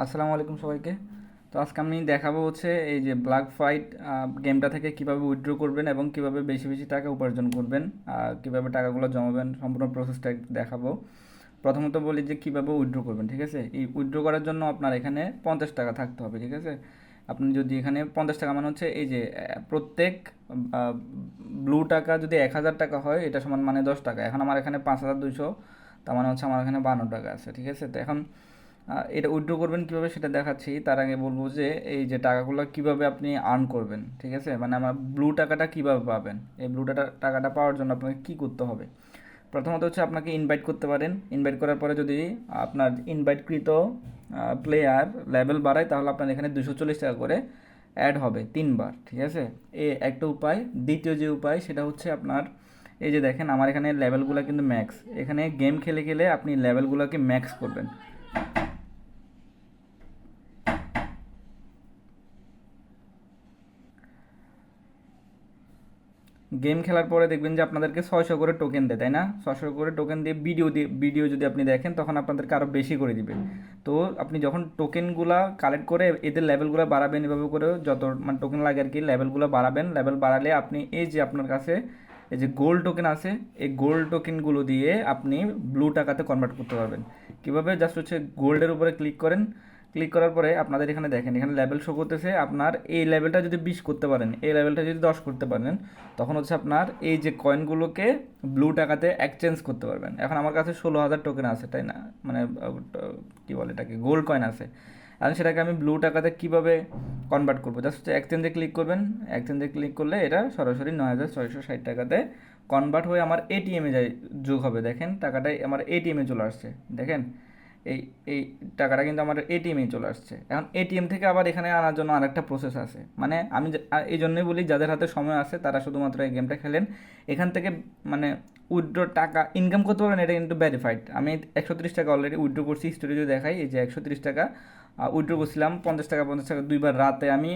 আসসালামু আলাইকুম সবাইকে। তো আজকে আমি দেখাবো হচ্ছে এই যে ব্ল্যাক ফাইট গেমটা থেকে কীভাবে উইথড্র করবেন এবং কীভাবে বেশি বেশি টাকা উপার্জন করবেন কীভাবে টাকাগুলো জমাবেন, সম্পূর্ণ প্রসেসটা দেখাবো। প্রথমত বলি যে কীভাবে উইথড্র করবেন, ঠিক আছে? এই উইথড্র করার জন্য আপনার এখানে পঞ্চাশ টাকা থাকতে হবে, ঠিক আছে? আপনি যদি এখানে পঞ্চাশ টাকা মানে হচ্ছে এই যে প্রত্যেক ব্লু টাকা যদি এক হাজার টাকা হয়, এটা সমান মানে দশ টাকা। এখন আমার এখানে পাঁচ হাজার দুইশো, তার মানে হচ্ছে আমার এখানে বান্ন টাকা আছে, ঠিক আছে? তো এখন এটা উইথড্র করবেন কীভাবে সেটা দেখাচ্ছি। তার আগে বলব যে এই যে টাকাগুলো কীভাবে আপনি আর্ন করবেন, ঠিক আছে? মানে আমার ব্লু টাকাটা কীভাবে পাবেন? এই ব্লু টাকাটা পাওয়ার জন্য আপনাকে কি করতে হবে? প্রথমত হচ্ছে আপনাকে ইনভাইট করতে পারেন। ইনভাইট করার পরে যদি আপনার ইনভাইটকৃত প্লেয়ার লেভেল বাড়ায়, তাহলে আপনার এখানে দুশো চল্লিশ টাকা করে অ্যাড হবে তিনবার, ঠিক আছে? এ একটা উপায়। দ্বিতীয় যে উপায়, সেটা হচ্ছে আপনার, এই যে দেখেন আমার এখানে লেভেলগুলো কিন্তু ম্যাক্স এখানে গেম খেলে খেলে আপনি লেভেলগুলোকে ম্যাক্স করবেন। গেম খেলার পরে দেখবেন যে আপনাদেরকে ছয়শো করে টোকেন দেয়, তাই না? ছয়শো করে টোকেন দিয়ে ভিডিও দিয়ে ভিডিও যদি আপনি দেখেন, তখন আপনাদেরকে আরও বেশি করে দিবে। তো আপনি যখন টোকেনগুলা কালেক্ট করে এদের লেভেলগুলো বাড়াবেন, এভাবে করে যত মানে টোকেন লাগে আর কি লেভেলগুলো বাড়াবেন লেভেল বাড়ালে আপনি এই যে আপনার কাছে এই যে গোল্ড টোকেন আছে, এই গোল্ড টোকেনগুলো দিয়ে আপনি ব্লু টাকাতে কনভার্ট করতে পারবেন। কীভাবে? জাস্ট হচ্ছে গোল্ডের উপরে ক্লিক করেন ক্লিক করার পরে আপনাদের এখানে দেখেন, এখানে লেভেল শো করতেছে। আপনার এই লেভেলটা যদি বিশ করতে পারেন, এই লেভেলটা যদি দশ করতে পারেন, তখন হচ্ছে আপনার এই যে কয়েনগুলোকে ব্লু টাকাতে এক্সচেঞ্জ করতে পারবেন। এখন আমার কাছে ষোলো হাজার টোকেন আছে, তাই না? মানে কি বলে এটাকে? গোল্ড কয়েন আছে। এখন সেটাকে আমি ব্লু টাকাতে কীভাবে কনভার্ট করব? জাস্ট হচ্ছে এক্সচেঞ্জে ক্লিক করবেন। এক্সচেঞ্জে ক্লিক করলে এটা সরাসরি নয় হাজার ছয়শো ষাট টাকাতে কনভার্ট হয়ে আমার এটিএমে যায় যোগ হবে। দেখেন, টাকাটাই আমার এটিএমে চলে আসছে। দেখেন এই এই টাকাটা কিন্তু আমার এটিএমে চলে আসছে। এখন এটিএম থেকে আবার এখানে আনার জন্য আরেকটা প্রসেস আছে। মানে আমি এই জন্যই বলি যাদের হাতে সময় আছে তারা শুধুমাত্র এই গেমটা খেলেন। এখান থেকে মানে উইথড্র টাকা ইনকাম করতে পারবেন, এটা কিন্তু ভেরিফাইড আমি একশো তিরিশ টাকা অলরেডি উইথড্র করছি স্টোরি যদি দেখাই, এই যে একশো তিরিশ টাকা উইথড্র করছিলাম, পঞ্চাশ টাকা পঞ্চাশ টাকা দুইবার রাতে আমি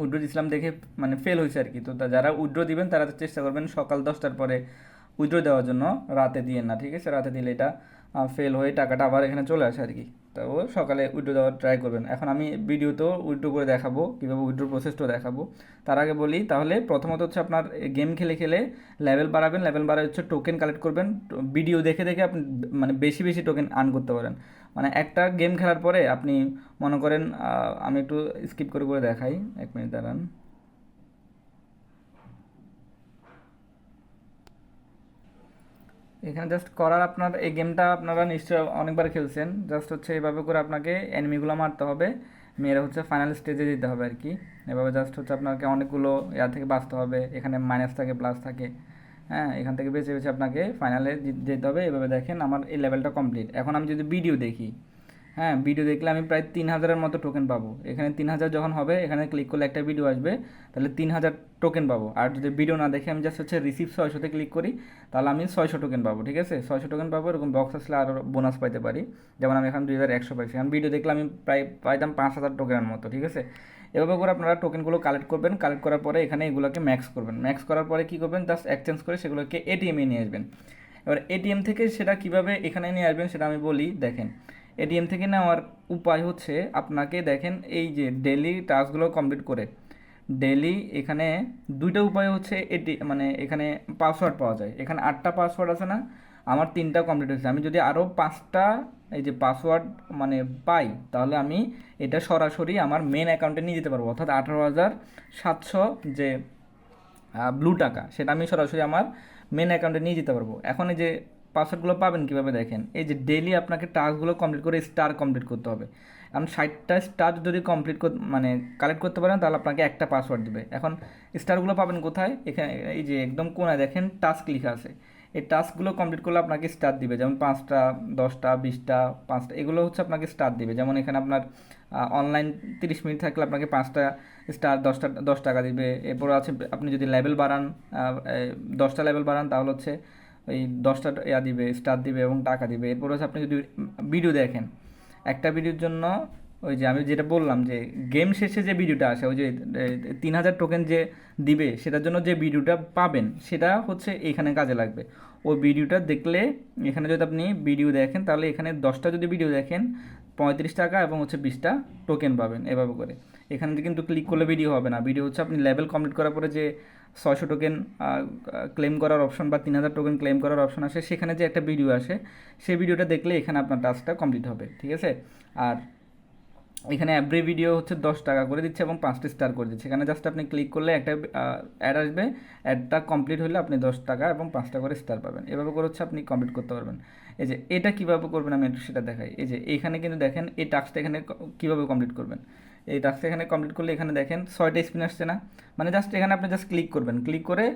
উইড্রো দিছিলাম দেখে মানে ফেল হয়েছে আর কি। তো যারা উইড্রো দিবেন তারা চেষ্টা করবেন সকাল দশটার পরে উইড্রো দেওয়ার জন্য রাতে দিয়ে না, ঠিক আছে? রাতে দিলে এটা ফেল হয়ে টাকাটা আবার এখানে চলে আসে আর কি। তো সকালে উইড্রো দেওয়ার ট্রাই করবেন। এখন আমি ভিডিওতেও উইড্রো করে দেখাবো, কীভাবে উইড্রো প্রসেসটাও দেখাবো। তার আগে বলি, তাহলে প্রথমত হচ্ছে আপনার গেম খেলে খেলে লেভেল বাড়াবেন। লেভেল বাড়ায় হচ্ছে টোকেন কালেক্ট করবেন। ভিডিও দেখে দেখে আপনি মানে বেশি বেশি টোকেন আর্ন করতে পারেন। মানে একটা গেম খেলার পরে আপনি মনে করেন আমি একটু স্কিপ করে করে দেখাই। এক মিনিট দাঁড়ান। এখানে জাস্ট করার আপনার, এই গেমটা আপনারা নিশ্চয়ই অনেকবার খেলছেন। জাস্ট হচ্ছে এভাবে করে আপনাকে এনিমিগুলো মারতে হবে। মেয়েরা হচ্ছে ফাইনাল স্টেজে দিতে হবে আর কি। এভাবে জাস্ট হচ্ছে আপনাকে অনেকগুলো ইয়ার থেকে বাঁচতে হবে। এখানে মাইনাস থাকে প্লাস থাকে। হ্যাঁ এখান থেকে বেছে বেছে আপনাকে ফাইনালে যেতে হবে। এভাবে দেখেন আমার এই লেভেলটা কমপ্লিট এখন আমি যদি ভিডিও দেখি হ্যাঁ ভিডিও দেখলে আমি প্রায় তিন হাজারের মতো টোকেন পাবো। এখানে তিন হাজার যখন হবে, এখানে ক্লিক করলে একটা ভিডিও আসবে, তাহলে তিন হাজার টোকেন পাবো। আর যদি ভিডিও না দেখে আমি জাস্ট হচ্ছে রিসিভ ছয়শোতে ক্লিক করি, তাহলে আমি ছয়শো টোকেন পাবো, ঠিক আছে? ছয়শো টোকেন পাবো, এরকম বক্স আসলে আরও বোনাস পাইতে পারি। যেমন আমি এখন দুই হাজার একশো পাইছি। এখন ভিডিও দেখলে আমি প্রায় পাইতাম পাঁচ হাজার টোকেনের মতো, ঠিক আছে? এভাবে করে আপনারা টোকেনগুলো কালেক্ট করবেন। কালেক্ট করার পরে এখানে এগুলোকে ম্যাক্স করবেন। ম্যাক্স করার পরে কী করবেন? জাস্ট এক্সচেঞ্জ করে সেগুলোকে এটিএমে নিয়ে আসবেন। এবার এটিএম থেকে সেটা কীভাবে এখানে নিয়ে আসবেন সেটা আমি বলি, দেখেন। এটিএম থেকে নেওয়ার উপায় হচ্ছে আপনাকে দেখেন এই যে ডেলি টাস্কগুলো কমপ্লিট করে। ডেলি এখানে দুইটা উপায় হচ্ছে এটি মানে এখানে পাসওয়ার্ড পাওয়া যায়। এখানে আটটা পাসওয়ার্ড আছে না, আমার তিনটা কমপ্লিট হয়েছে। আমি যদি আরও পাঁচটা এই যে পাসওয়ার্ড মানে পাই, তাহলে আমি এটা সরাসরি আমার মেন অ্যাকাউন্টে নিয়ে যেতে পারব। অর্থাৎ আঠারো হাজার সাতশো যে ব্লু টাকা, সেটা আমি সরাসরি আমার মেন অ্যাকাউন্টে নিয়ে যেতে পারব। এখন এই যে পাসওয়ার্ডগুলো পাবেন কীভাবে দেখেন? এই যে ডেলি আপনাকে টাস্কগুলো কমপ্লিট করে স্টার কমপ্লিট করতে হবে। এখন ষাটটা স্টার যদি কমপ্লিট মানে কালেক্ট করতে পারেন, তাহলে আপনাকে একটা পাসওয়ার্ড দেবে। এখন স্টারগুলো পাবেন কোথায়? এখানে, এই যে একদম কোনায় দেখেন টাস্ক লেখা আছে। এই টাস্কগুলো কমপ্লিট করলে আপনাকে স্টার দিবে। যেমন পাঁচটা, দশটা, বিশটা, পাঁচটা, এগুলো হচ্ছে আপনাকে স্টার দিবে। যেমন এখানে আপনার অনলাইন তিরিশ মিনিট থাকলে আপনাকে পাঁচটা স্টার দশটা, দশ টাকা দিবে। এরপর আছে, আপনি যদি লেভেল বাড়ান দশটা লেভেল বাড়ান, তাহলে হচ্ছে ওই দশটা ইয়া দিবে স্টার দিবে এবং টাকা দিবে। এরপর হচ্ছে আপনি যদি ভিডিও দেখেন, একটা ভিডিওর জন্য ওই যে আমি যেটা বললাম যে গেম শেষে যে ভিডিওটা আসে, ওই যে তিন হাজার টোকেন যে দিবে, সেটার জন্য যে ভিডিওটা পাবেন, সেটা হচ্ছে এখানে কাজে লাগবে। ওই ভিডিওটা দেখলে, এখানে যদি আপনি ভিডিও দেখেন, তাহলে এখানে দশটা যদি ভিডিও দেখেন, পঁয়ত্রিশ টাকা এবং হচ্ছে বিশটা টোকেন পাবেন, এভাবে করে। এখানে কিন্তু ক্লিক করলে ভিডিও হবে না। ভিডিও হচ্ছে আপনি লেভেল কমপ্লিট করার পরে যে ছয়শো টোকেন ক্লেম করার অপশন বা তিন হাজার টোকেন ক্লেম করার অপশন আসে, সেখানে যে একটা ভিডিও আসে, সেই ভিডিওটা দেখলে এখানে আপনার টাস্কটা কমপ্লিট হবে, ঠিক আছে? আর এখানে এভরি ভিডিও হচ্ছে দশ টাকা করে দিচ্ছে এবং পাঁচটি স্টার করে দিচ্ছে। এখানে জাস্ট আপনি ক্লিক করলে একটা অ্যাড আসবে অ্যাডটা কমপ্লিট হলে আপনি দশ টাকা এবং পাঁচটা করে স্টার পাবেন। এভাবে করে হচ্ছে আপনি কমপ্লিট করতে পারবেন। এই যে, এটা কীভাবে করবেন আমি একটু সেটা দেখাই। এই যে, এখানে কিন্তু দেখেন, এই টাস্কটা এখানে কীভাবে কমপ্লিট করবেন? এই টাস্কটা এখানে কমপ্লিট করলে এখানে দেখেন ছয়টা স্পিন আসছে না? মানে জাস্ট এখানে আপনি জাস্ট ক্লিক করবেন। ক্লিক করে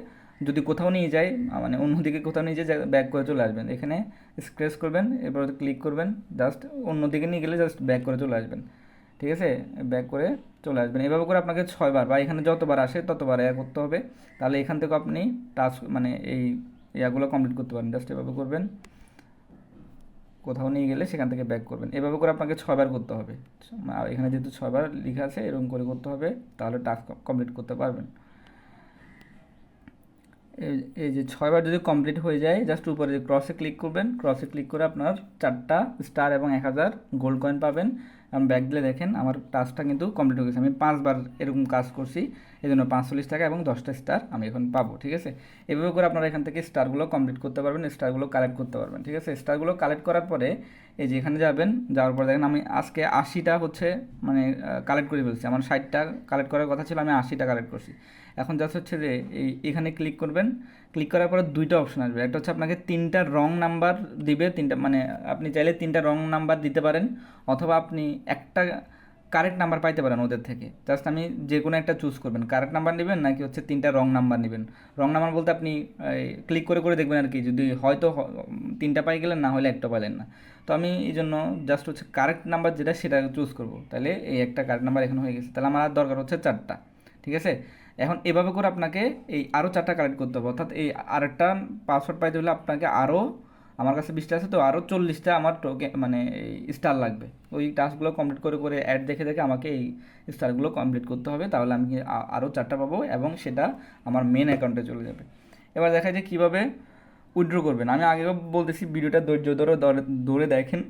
যদি কোথাও নিয়ে যায় মানে অন্যদিকে কোথাও নিয়ে যায় ব্যাক করে চলে আসবেন। এখানে স্ক্রেচ করবেন, এরপর ক্লিক করবেন জাস্ট অন্যদিকে নিয়ে গেলে জাস্ট ব্যাক করে চলে আসবেন। ঠিক আছে? ব্যাক করে চলে আসবেন। এভাবে করে আপনাকে ছয়বার বা এখানে যতবার আসে ততবার এ করতে হবে। তাহলে এখান থেকে আপনি টাস্ক মানে এই ইয়াগুলো কমপ্লিট করতে পারেন। জাস্ট এভাবে করবেন। কোথাও নিয়ে গেলে সেখান থেকে ব্যাক করবেন। এভাবে করে আপনাকে ছয়বার করতে হবে। এখানে যেহেতু ছয়বার লেখা আছে, এরকম করে করতে হবে, তাহলে টাস্ক কমপ্লিট করতে পারবেন। এই- যে ছয়বার যদি কমপ্লিট হয়ে যায় জাস্ট উপরে ক্রসে ক্লিক করবেন ক্রসে ক্লিক করে আপনার চারটা স্টার এবং এক হাজার গোল্ড কয়েন পাবেন। আমি ব্যাক দিলে দেখেন আমার টাস্কটা কিন্তু কমপ্লিট হয়ে গেছে। আমি পাঁচবার এরকম কাজ করছি এই জন্য পাঁচচল্লিশ টাকা এবং দশটা স্টার আমি এখন পাবো, ঠিক আছে? এভাবে করে আপনারা এখান থেকে স্টারগুলো কমপ্লিট করতে পারবেন স্টারগুলো কালেক্ট করতে পারবেন, ঠিক আছে? স্টারগুলো কালেক্ট করার পরে এই যে এখানে যাবেন, যাওয়ার পর দেখেন আমি আজকে আশিটা হচ্ছে মানে কালেক্ট করে ফেলছি। আমার ষাটটা কালেক্ট করার কথা ছিল, আমি আশিটা কালেক্ট করছি। এখন জাস্ট হচ্ছে যে এই, এখানে ক্লিক করবেন। ক্লিক করার পরে দুইটা অপশন আসবে। একটা হচ্ছে আপনাকে তিনটা রং নাম্বার দিবে, তিনটা মানে আপনি চাইলে তিনটা রং নাম্বার দিতে পারেন। অথবা আপনি একটা কারেক্ট নাম্বার পাইতে পারেন ওদের থেকে। জাস্ট আমি যে কোনো একটা চুজ করবেন। কারেক্ট নাম্বার নেবেন নাকি হচ্ছে তিনটা রং নাম্বার নেবেন? রং নাম্বার বলতে আপনি ক্লিক করে করে দেখবেন আর কি যদি হয়তো তিনটা পাই গেলেন, না হলে একটা পাইলেন না। তো আমি এই জন্য জাস্ট হচ্ছে কারেক্ট নাম্বার যেটা, সেটা চুজ করব। তাহলে এই একটা কারেক্ট নাম্বার এখানে হয়ে গেছে। তাহলে আমার আর দরকার হচ্ছে চারটা। ঠিক আছে? এখন এভাবে করে আপনাকে এই আরও চারটা কালেক্ট করতে হবে। অর্থাৎ এই আরেকটা পাসওয়ার্ড পাইতে হলে আপনাকে আরও আমার কাছে বিশটা আছে, তো আরও চল্লিশটা আমার টোকে মানে স্টার লাগবে। ওই টাস্কগুলো কমপ্লিট করে করে অ্যাড দেখে দেখে আমাকে এই স্টারগুলো কমপ্লিট করতে হবে, তাহলে আমি আরও চারটা পাবো এবং সেটা আমার মেন অ্যাকাউন্টে চলে যাবে। এবার দেখা যায় কীভাবে উইথড্র করবেন। আমি আগেও বলতেছি, ভিডিওটা ধৈর্য ধরে, ধরে- ধরে দেখেন,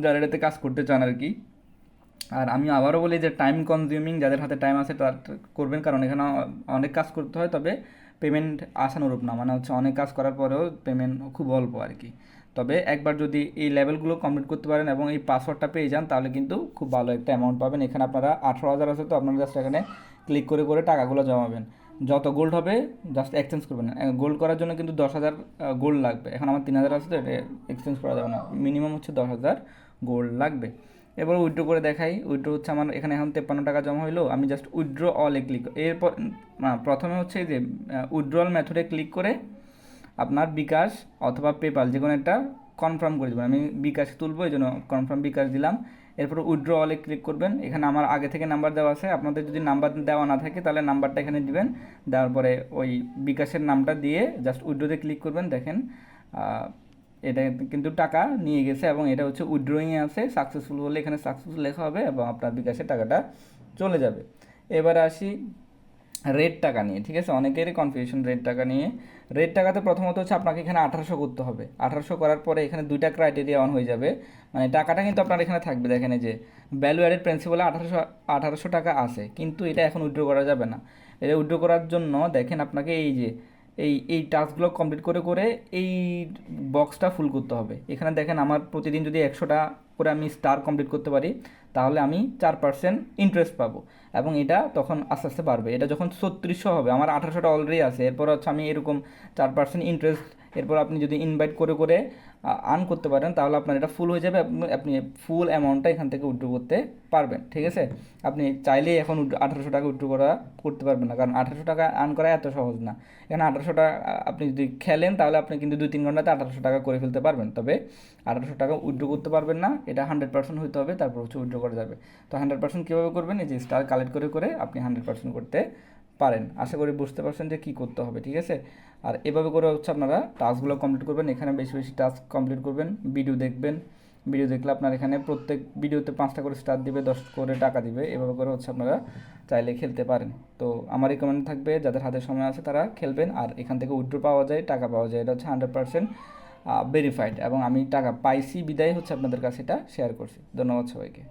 যারা এটাতে কাজ করতে চান আর কি। আর আমি আবারও বলি যে টাইম কনজিউমিং যাদের হাতে টাইম আছে তার, করবেন, কারণ এখানে অনেক কাজ করতে হয়, তবে পেমেন্ট আশানুরূপ না মানে হচ্ছে অনেক কাজ করার পরেও পেমেন্ট খুব অল্প আর কি। তবে একবার যদি এই লেভেলগুলো কমপ্লিট করতে পারেন এবং এই পাসওয়ার্ডটা পেয়ে যান, তাহলে কিন্তু খুব ভালো একটা অ্যামাউন্ট পাবেন। এখানে আপনারা আঠারো হাজার আছে তো, আপনারা জাস্ট এখানে ক্লিক করে করে টাকাগুলো জমাবেন। যত গোল্ড হবে জাস্ট এক্সচেঞ্জ করবেন। গোল্ড করার জন্য কিন্তু দশ হাজার গোল্ড লাগবে। এখন আমার তিন হাজার আছে তো, এটা এক্সচেঞ্জ করা যাবে না। মিনিমাম হচ্ছে দশ হাজার গোল্ড লাগবে। এবার উইথড্র করে দেখাই। উইথড্র হচ্ছে আমার এখানে এখন তেপ্পান্ন টাকা জমা হইল। আমি জাস্ট উইথড্র অলে ক্লিক এরপর প্রথমে হচ্ছে যে উইথড্রল মেথডে ক্লিক করে আপনার বিকাশ অথবা পেপাল যে কোনো একটা কনফার্ম করে দেবেন। আমি বিকাশ তুলবো, এই জন্য কনফার্ম বিকাশ দিলাম। এরপর উইথড্র অলে ক্লিক করবেন। এখানে আমার আগে থেকে নাম্বার দেওয়া আছে। আপনাদের যদি নাম্বার দেওয়া না থাকে, তাহলে নাম্বারটা এখানে দিবেন। দেওয়ার পরে ওই বিকাশের নামটা দিয়ে জাস্ট উইথড্রোতে ক্লিক করবেন। দেখেন এটা কিন্তু টাকা নিয়ে গেছে এবং এটা হচ্ছে উইথড্রয়িংয়ে আছে সাকসেসফুল হলে এখানে সাকসেসফুল লেখা হবে এবং আপনার বিকাশে টাকাটা চলে যাবে। এবার আসি রেড টাকা নিয়ে, ঠিক আছে? অনেকেরই কনফিউশন রেড টাকা নিয়ে। রেড টাকাতে প্রথমত হচ্ছে আপনাকে এখানে আঠারোশো করতে হবে। আঠারোশো করার পরে এখানে দুইটা ক্রাইটেরিয়া অন হয়ে যাবে। মানে টাকাটা কিন্তু আপনার এখানে থাকবে, দেখেন যে ভ্যালু অ্যাডেড প্রিন্সিপালে আঠারোশো আঠারোশো টাকা আছে, কিন্তু এটা এখন উইথড্র করা যাবে না। এটা উইড্রো করার জন্য দেখেন আপনাকে এই যে এই এই টাস্কগুলো কমপ্লিট করে করে এই বক্সটা ফুল করতে হবে। এখানে দেখেন আমার প্রতিদিন যদি একশোটা করে আমি স্টার কমপ্লিট করতে পারি, তাহলে আমি চার পার্সেন্ট ইন্টারেস্ট পাবো এবং এটা তখন আস্তে আস্তে বাড়বে। এটা যখন ছত্রিশশো হবে, আমার আঠারোশোটা অলরেডি আছে, এরপর হচ্ছে আমি এরকম চার পার্সেন্ট ইন্টারেস্ট এরপর আপনি যদি ইনভাইট করে করে আর্ন করতে পারেন, তাহলে আপনার এটা ফুল হয়ে যাবে, আপনি- ফুল অ্যামাউন্টটা এখান থেকে উইথড্র করতে পারবেন, ঠিক আছে? আপনি চাইলেই এখন আঠারোশো টাকা উইথড্র করা করতে পারবেন না, কারণ আঠারোশো টাকা আর্ন করা এত সহজ না। এখানে আঠারোশো টাকা আপনি যদি খেলেন, তাহলে আপনি কিন্তু দুই, তিন ঘন্টাতে আঠারোশো টাকা করে ফেলতে পারবেন। তবে আঠারোশো টাকা উইথড্র করতে পারবেন না, এটা হান্ড্রেড পার্সেন্ট হতে হবে, তারপর হচ্ছে উইথড্র করা যাবে। তো হান্ড্রেড পার্সেন্ট কীভাবে করবেন? এই যে স্টার কালেক্ট করে করে আপনি হান্ড্রেড পার্সেন্ট করতে পারেন। আশা করি বুঝতে পারছেন যে কী করতে হবে, ঠিক আছে? আর এভাবে করে হচ্ছে আপনারা টাস্কগুলো কমপ্লিট করবেন। এখানে বেশি বেশি টাস্ক কমপ্লিট করবেন ভিডিও দেখবেন। ভিডিও দেখলে আপনার এখানে প্রত্যেক ভিডিওতে পাঁচটা করে স্টার দিবে, দশ করে টাকা দিবে। এভাবে করে হচ্ছে আপনারা চাইলে খেলতে পারেন। তো আমার রিকমেন্ড থাকবে, যাদের হাতে সময় আছে তারা খেলবেন। আর এখান থেকে উইথড্র পাওয়া যায়, টাকা পাওয়া যায়। এটা হচ্ছে হান্ড্রেড পার্সেন্ট ভেরিফাইড এবং আমি টাকা পাইছি, বিদায় হচ্ছে আপনাদের কাছে এটা শেয়ার করছি। ধন্যবাদ সবাইকে।